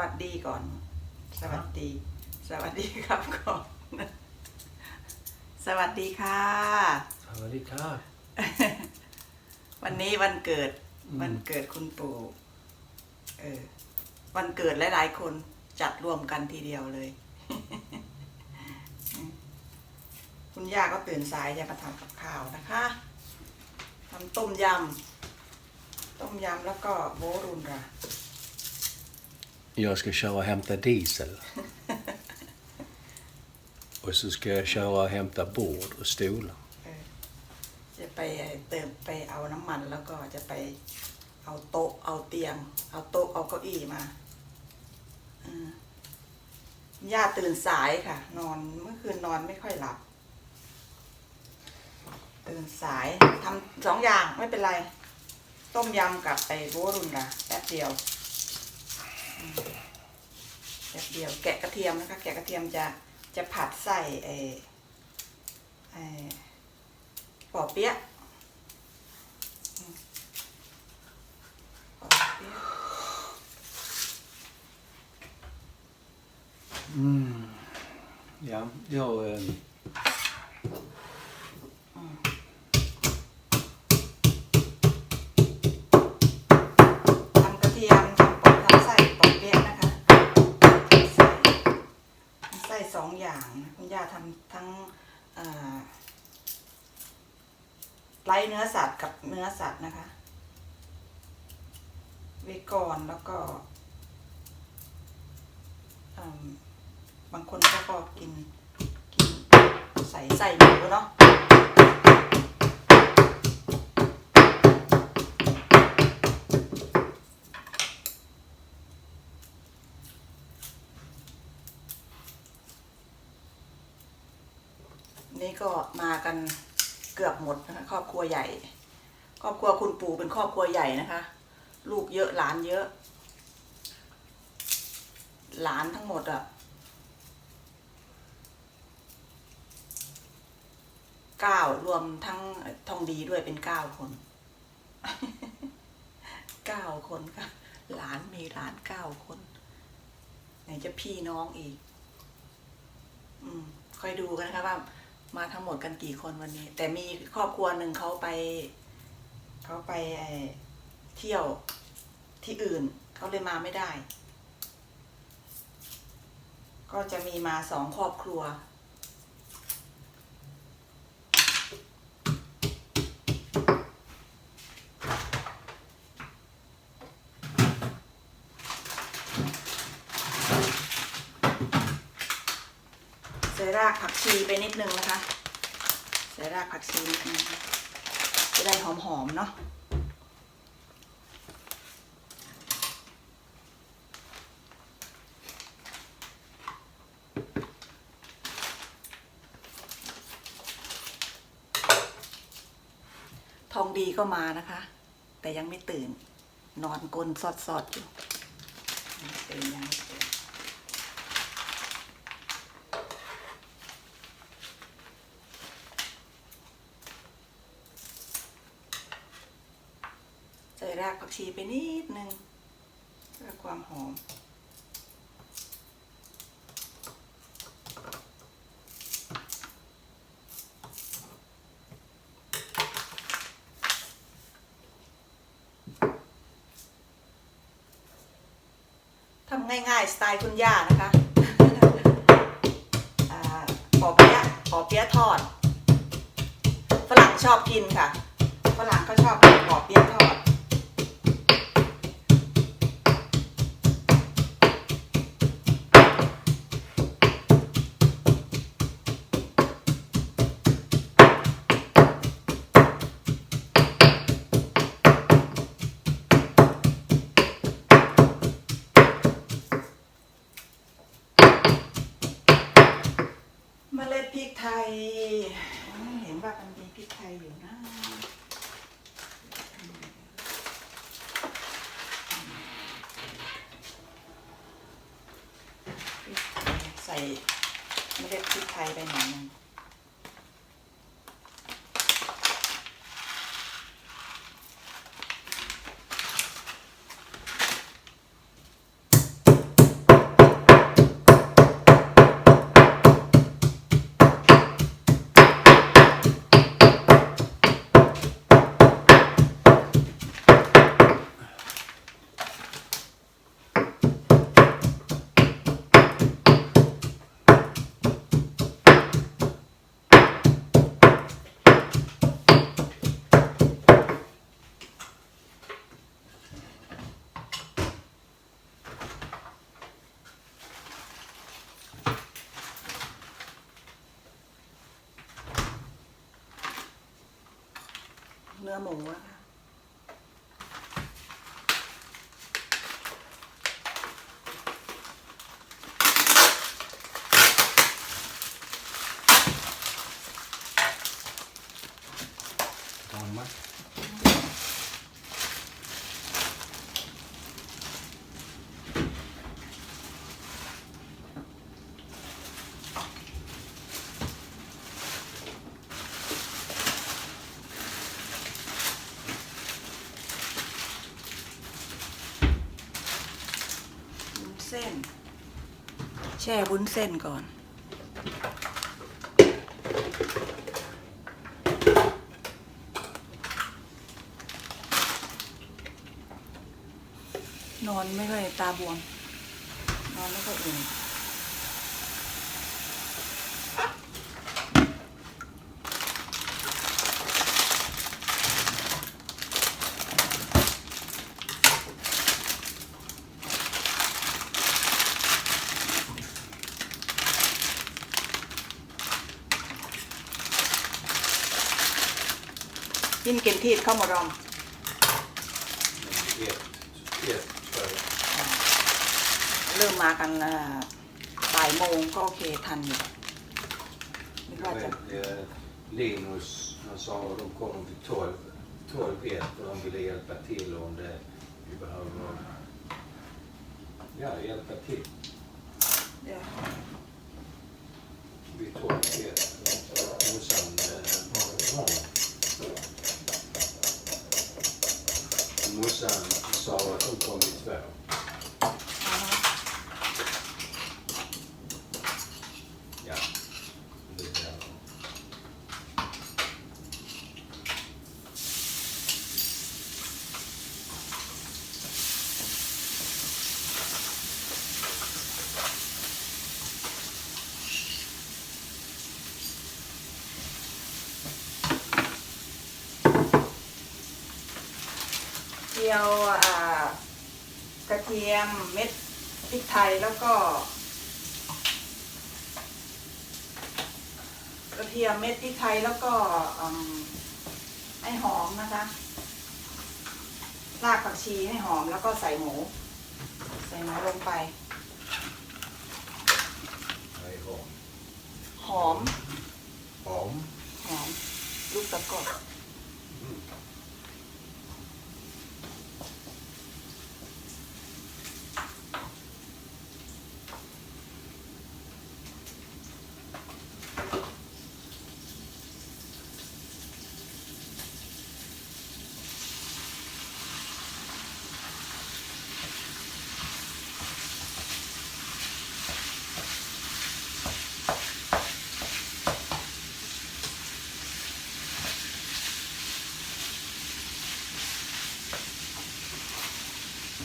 วัสดีก่อน สวัสดี สวัสดีครับก่อน สวัสดีค่ะ Sawadee krab. วันนี้วันเกิด วันเกิดคุณปู่เออ วันเกิดหลายๆคนจัดรวมกันทีเดียวเลย คุณย่าก็ตื่นสายจะมาทำกับข้าวนะคะทำต้มยำ ต้มยำแล้วก็โบรุนระ Jag ska köra och hämta diesel. och så ska jag köra och hämta bord och stolar. เออจะไปเติมไปเอาน้ำมันแล้วก็จะไปเอาโต๊ะเอาเตียง เอาโต๊ะเอาเก้าอี้มาอืมย่าตื่นสายค่ะ นอนเมื่อคืนนอนไม่ค่อยหลับ ตื่นสายทำสองอย่างไม่เป็นไร ต้มยำกับไอ้โบรุนละแป๊บเดียวอืม แป๊บเดียวแกะกระเทียมนะคะ แกะกระเทียมจะจะผัดใส่ไอ้ไอ้ปอเปี๊ยะอืมปอ อย่างคุณย่าทำทั้งเอ่อไร้เนื้อสัตว์กับเนื้อสัตว์นะคะเวกอนแล้วก็บางคนก็ก็กินกินใส่ใส่หมูเนาะ นี่ก็มากันเกือบหมดนะคะครอบครัวใหญ่ ครอบครัวคุณปู่เป็นครอบครัวใหญ่นะคะ ลูกเยอะหลานเยอะ หลานทั้งหมดอะเก้ารวมทั้งทองดีด้วยเป็นเก้าคนเก้าคนค่ะ หลานมีหลานเก้าคน ไหนจะพี่น้องอีก อืมคอยดูกันนะคะว่า มาทั้งหมดกันกี่คนวันนี้ แต่มีครอบครัวหนึ่งเขาไป เขาไปเที่ยวที่อื่น เขาเลยมาไม่ได้ ก็จะมีมาสองครอบครัว ส่รากผักชีไปนิดนึงนะคะ ใส่รากผักชีนิดนึงจะได้หอมๆเนาะทองดีก็มานะคะ แต่ยังไม่ตื่น นอนกลนสอดๆอยู่ตื่นยังไม่ตื่น ใส่รากผัก ชีไปนิดนึงเพื่อความหอม ทำง่ายๆ สไตล์คุณย่านะคะอ่าปอเปี๊ยะปอเปี๊ยะทอด ฝรั่งชอบกินค่ะ ฝรั่งก็ชอบกินปอเปี๊ยะทอด แช่วุ้นเส้นก่อน นอนไม่ค่อยตาบวม นอนไม่ค่อยอิ่ม ยินเก็มทีดเข้ามารอม Ett, ett tror jag. เริ่มมากันอ่าบ่ายโมงก็โอเคทันอยู่นึกว่า Jag จะ vet, eh, Linus, han sa att de kommer vid 12, 12 ett och de ville hjälpa till om det vi behöver ja, hjälpa till เดี๋ยว vid 12 ett. Morsan eh, har ett barn. Morsan sa att de kom vid två. อ่าฮะ Ja. Det är där. เจียวอ่ากระเทีย มเม็ดพริกไทยแล้วก็กระเทียมเม็ดพริกไทยแล้วก็อืมให้หอมนะคะรากผักชีให้หอมแล้วก็ใส่หมู ใส่หมูลงไป Det är bra. หอม Om. หอม ลูกตะกอน คุ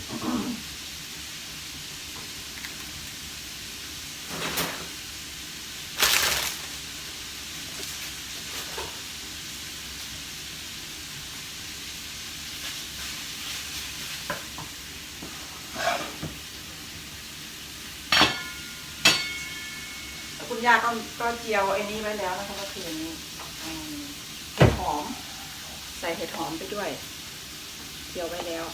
ณย่าก็ก็เจียวไอ้นี้ไว้แล้วนะคะเมื่อคืนนี้เห็ดหอม ใส่เห็ดหอมไปด้วย เจียวไว้แล้ว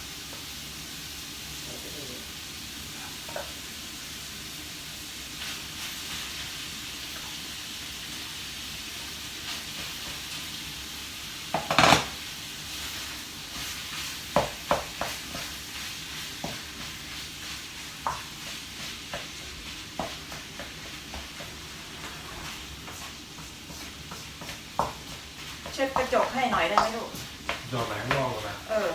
จกให้หน่อยได้ไหมลูก De är glada. เออ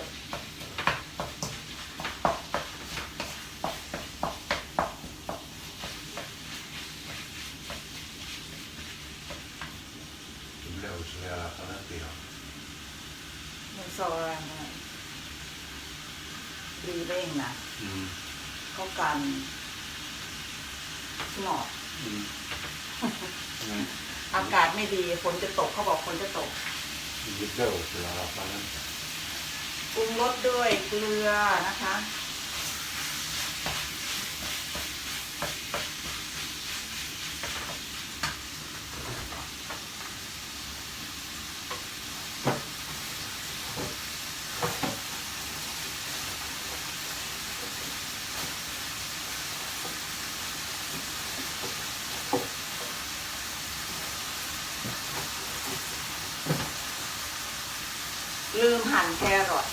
Det blåser i alla fall inte idag. มันซอยนะดีเร่งนะ Mm. เขากันหนอด Mm. Mm. อากาศไม่ดีฝนจะตกเขาบอกฝนจะตกิบเดิลเกลือปรุงรสด้วยเกลือนะคะ ลืม หั่นแครอท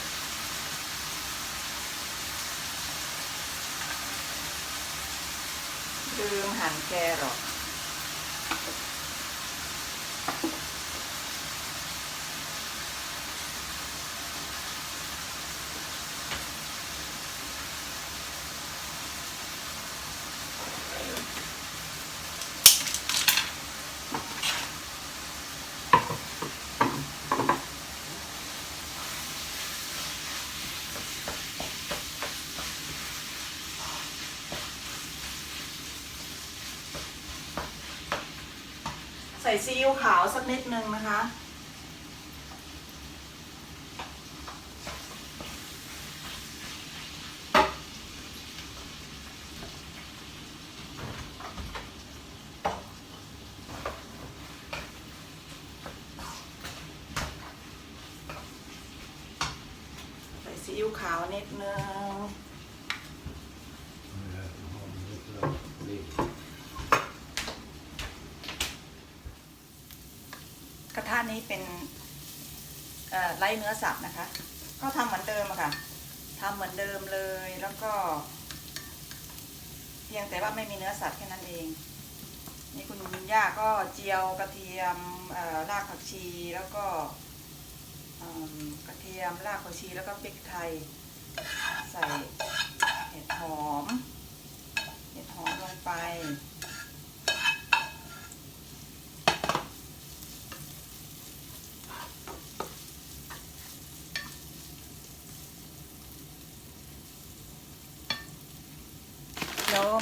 ส่ซีอิ๊วขาวสักนิดนึงนะคะ ใส่ซีอิ๊วขาวนิดนึง กระทะนี้ เป็นไร้เนื้อสับนะคะ ก็ทำเหมือนเดิมค่ะทำเหมือนเดิมเลยแล้วก็ เพียงแต่ว่าไม่มีเนื้อสัตว์แค่นั้นเอง นี่คุณย่าก็เจียวกระเทียมรากผักชีแล้วก็กระเทียมรากผักชีแล้วก็พริกไทย ใส่เห็ดหอม เห็ดหอมลงไป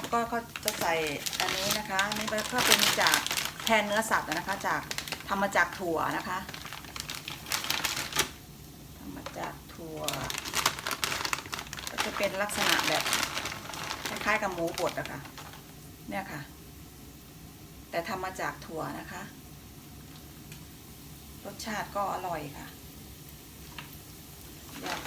แล้วก็จะใส่อันนี้นะคะนี่ก็เป็นจากแทนเนื้อสัตว์นะคะ จากทำมาจากถั่วนะคะทำมาจากถั่ว ก็จะเป็นลักษณะแบบคล้ายๆกับหมูบดอะคะเนี่ยค่ะ แต่ทำมาจากถั่วนะคะ รสชาติก็อร่อยค่ะอยาก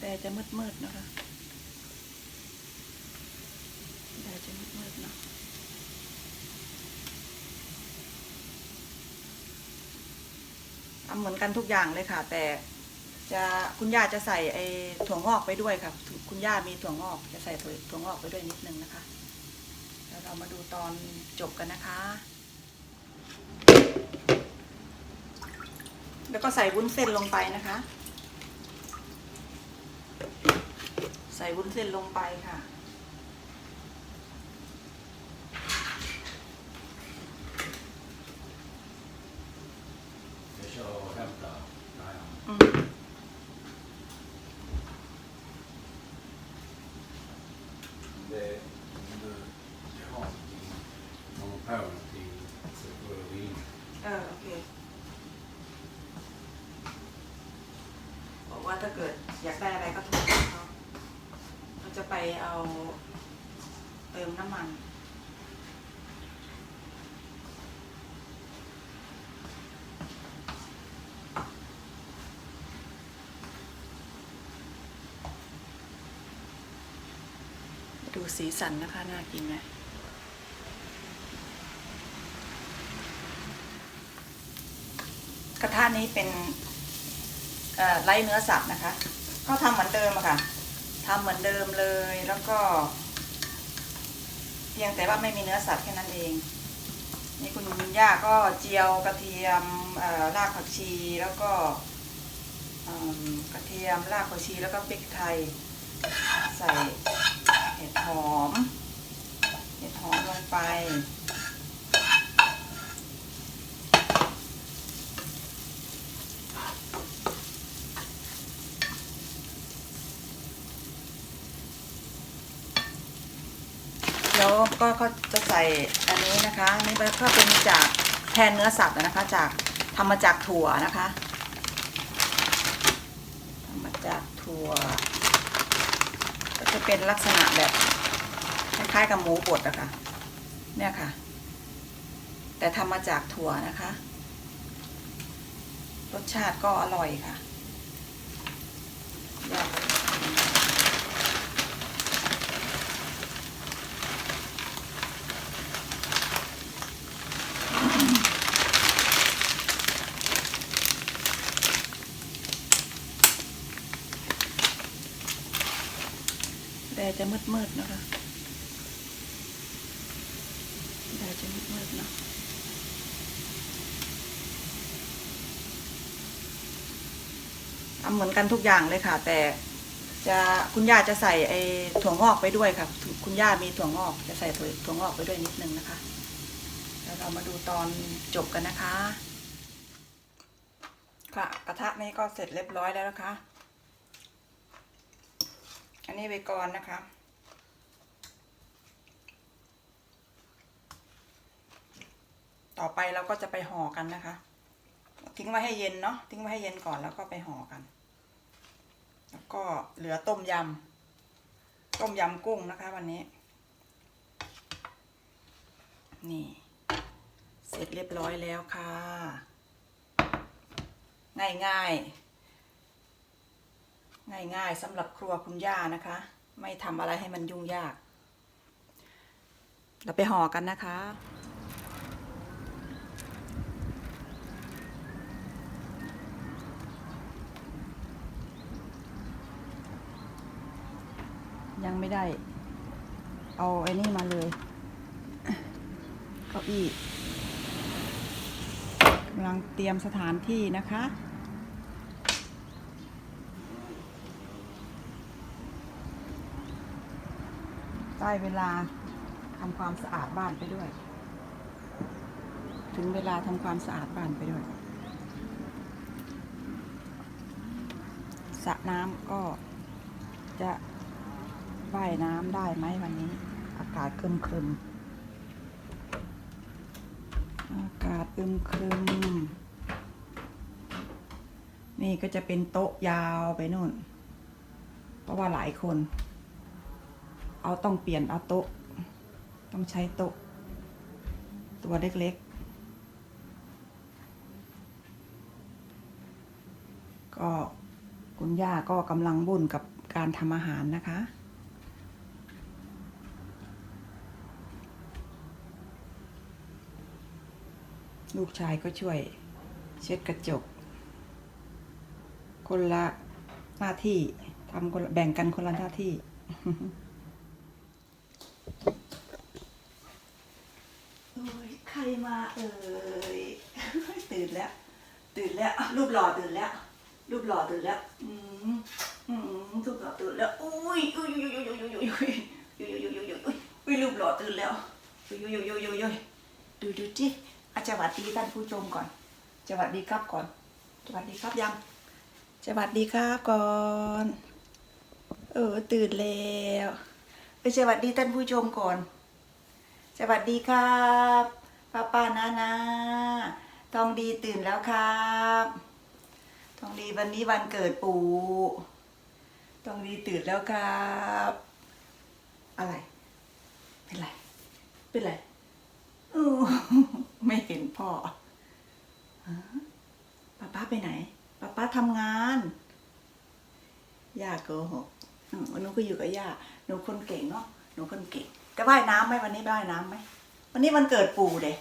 แดด จะมืดๆนะคะแดดจะมืดๆเนาะทำเหมือนกันทุกอย่างเลยค่ะ แต่จะคุณย่าจะใส่ไอ้ถั่วงอกไปด้วยค่ะ คุณย่ามีถั่วงอกจะใส่ถั่วงอกไปด้วยนิดนึงนะคะ แล้วเรามาดูตอนจบกันนะคะ แล้วก็ใส่วุ้นเส้นลงไปนะคะ ใส่วุ้นเส้นลงไปค่ะ Jag kör och hämtar. Nej, อืม det, om du ska ha någonting, kommer på någonting så får du ringa. เออโอเค บอกว่าถ้าเกิดอยากได้อะไรก็โทรหาเขา เขาจะไปเอาเติมน้ำมัน ดูสีสันนะคะ น่ากินไหมกระทะนี้เป็นไร้เนื้อสับนะคะ ก็ทำเหมือนเดิมอะค่ะ ทำเหมือนเดิมเลยแล้วก็ เพียงแต่ว่าไม่มีเนื้อสัตว์แค่นั้นเอง นี่คุณย่าก็เจียวกระเทียมรากผักชีแล้วก็กระเทียมรากผักชีแล้วก็พริกไทย ใส่เห็ดหอม เห็ดหอมลงไป ก็เขาจะใส่อันนี้นะคะนนี่ก็เป็นจากแทนเนื้อสัตว์นะคะ จากทำมาจากถั่วนะคะทำมาจากถั่ว ก็จะเป็นลักษณะแบบคล้ายๆกับหมูบดอะคะ่ะเนี่ยค่ะ แต่ทำมาจากถั่วนะคะ รสชาติก็อร่อยค่ะยอด แดจะมืดๆนะคะแดดจะมืดๆเนาะทำเหมือนกันทุกอย่างเลยค่ะ แต่จะคุณย่าจะใส่ไอ้ถั่วงอกไปด้วยค่ะ คุณย่ามีถั่วงอกจะใส่ถั่วถั่วงอกไปด้วยนิดนึงนะคะ แล้วเรามาดูตอนจบกันนะคะ ค่ะกระทะนี้ก็เสร็จเรียบร้อยแล้วนะคะ นนี้ไปก่อนนะคะ ต่อไปเราก็จะไปห่อกันนะคะ ทิ้งไว้ให้เย็นเนาะทิ้งไว้ให้เย็นก่อนแล้วก็ไปห่อกัน แล้วก็เหลือต้มยำต้มยำกุ้งนะคะ วันนี้ นี่ เสร็จเรียบร้อยแล้วค่ะ ง่ายง่าย ง่ายๆสำหรับครัวคุณย่านะคะ ไม่ทำอะไรให้มันยุ่งยาก เราไปห่อกันนะคะยังไม่ได้ เอาไอ้นี่มาเลยเก้าอี้กำลังเตรียมสถานที่นะคะ ได้เวลาทำความสะอาดบ้านไปด้วย ถึงเวลาทำความสะอาดบ้านไปด้วยสระน้ำก็จะว่ายน้ำได้ไหมวันนี้ อากาศครึมครึมๆอากาศอึมครึม นี่ก็จะเป็นโต๊ะยาวไปนู่น เพราะว่าหลายคน เอาต้องเปลี่ยนเอาโต๊ะ ต้องใช้โต๊ะ ตัวเล็กๆ ก็คุณย่าก็กำลังบุ่นกับการทำอาหารนะคะ ลูกชายก็ช่วยเช็ดกระจก คนละหน้าที่ทำคนแบ่งกันคนละหน้าที่ โอ้ยใครมาเอ่ยตื่นแล้ว ตื่นแล้วรูปหล่อตื่นแล้ว รูปหล่อตื่นแล้วอืมอืมรูปหล่อตื่นแล้วอุ้ยอุ้ยอุ้ยอุ้ยอุ้ยอุ้ยอุ้ยอุ้ยอุ้ยอุ้ยอุ้ยอุ้ยรูปหล่อตื่นแล้วอุ้ยอุ้ยอุ้ยอุ้ยอุ้ยดูดูจิอาสวัสดีท่านผู้ชมก่อนสวัสดีครับก่อนสวัสดีครับยังสวัสดีครับก่อน เออตื่นแล้ว ไปสวัสดีท่านผู้ชมก่อน สวัสดีครับป้าป้านานาทองดีตื่นแล้วครับทองดีวันนี้วันเกิดปู่ทองดีตื่นแล้วครับ อะไร เป็นไร เป็นไรอู้ไม่เห็นพ่อป้าป้าไปไหนป้าป้าทำงาน อย่าโกหก หนูก็อยู่กับย่าหนูคนเก่งเนาะหนูคนเก่งจะว่ายน้ำไหมวันนี้ว่ายน้ำไหมวันนี้วันเกิดปู่เดย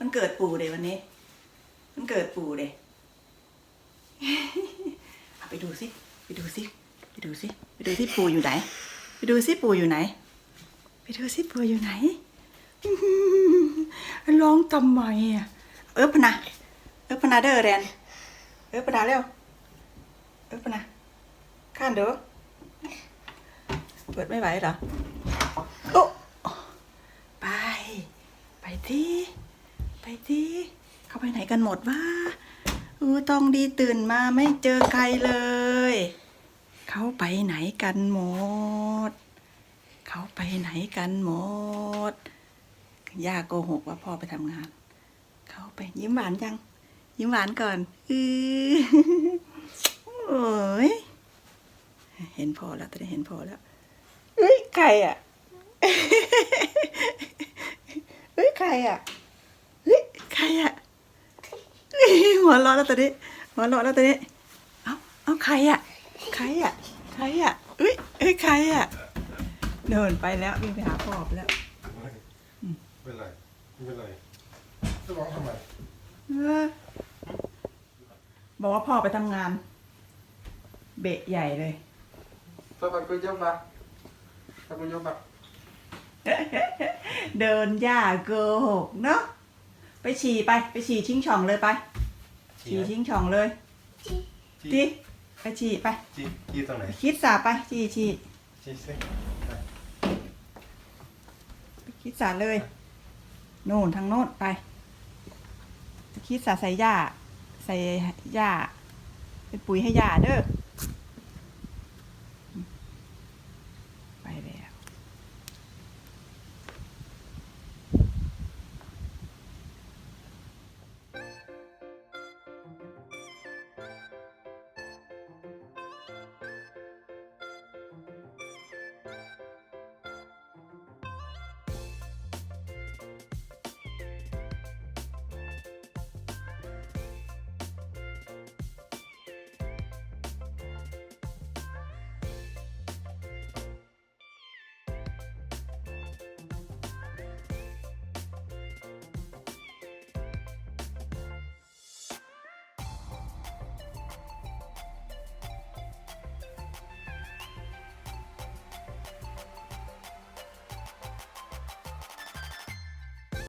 มันเกิดปู่เดยวันนี้ มันเกิดปู่เดยไปดูสิไปดูสิไปดูสิไปดูสิปู่อยู่ไหน ไปดูสิปู่อยู่ไหน ไปดูสิปู่อยู่ไหนร้องทำไมอะเออพนะเออพนะเด้อเรนเออพนะเร็วเออพนะข้านเด้อ เปิดไม่ไหวเหรอโอ้ไป ไปที่ไปที่เขาไปไหนกันหมดวะอูต้องดีตื่นมาไม่เจอใครเลย เขาไปไหนกันหมด เขาไปไหนกันหมดย่าโกหกว่าพ่อไปทำงาน เขาไปยิ้มหวานจัง ยิ้มหวานก่อนอือโอ้ยเห็นพ่อแล้วตอนนี้เห็นพ่อแล้ว ใครอะเฮ้ยใครอะเฮ้ยใครอะเฮ้ยหัวเราะแล้วตอนนี้หัวเราะแล้วตอนนี้เอ้าเอ้าใครอะใครอะใครอะเอ้ยเอ้ยใครอะเดินไปแล้ววิ่งไปหาพ่อไปแล้วไม่เป็นไรไม่เป็นไรจะร้องทำไมเออบอกว่าพ่อไปทำงาน เบะใหญ่เลย Papa gå och jobba. Jag går och jobba. เดินย่าโกหกเนาะไปฉี่ไปไปฉี่ชิงช่องเลยไป ฉี่ชิงช่องเลยจีไปฉี่ไป Chi, chi tao này. คิดสาไปฉี่ฉี่ Chi se. ไปคิดสาเลยโน่นทางโน่นไปไปคิดสาใส่หญ้าใส่หญ้าเป็นปุ๋ยให้หญ้าเด้อ